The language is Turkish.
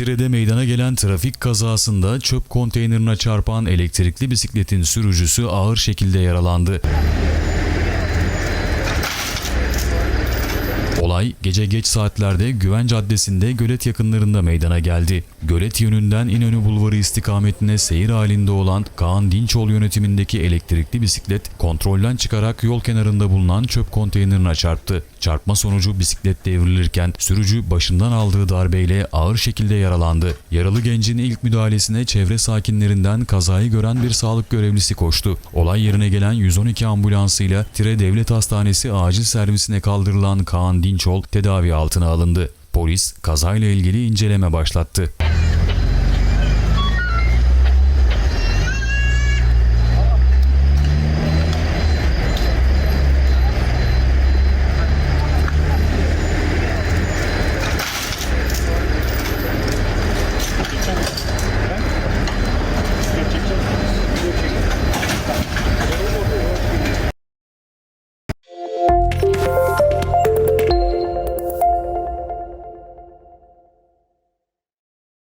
Tire'de meydana gelen trafik kazasında çöp konteynerine çarpan elektrikli bisikletin sürücüsü ağır şekilde yaralandı. Olay gece geç saatlerde Güven Caddesi'nde gölet yakınlarında meydana geldi. Gölet yönünden İnönü Bulvarı istikametine seyir halinde olan Kaan Dinçoğlu yönetimindeki elektrikli bisiklet kontrolden çıkarak yol kenarında bulunan çöp konteynerine çarptı. Çarpma sonucu bisiklet devrilirken sürücü başından aldığı darbeyle ağır şekilde yaralandı. Yaralı gencin ilk müdahalesine çevre sakinlerinden kazayı gören bir sağlık görevlisi koştu. Olay yerine gelen 112 ambulansıyla Tire Devlet Hastanesi acil servisine kaldırılan Kaan Dinçol tedavi altına alındı. Polis kazayla ilgili inceleme başlattı.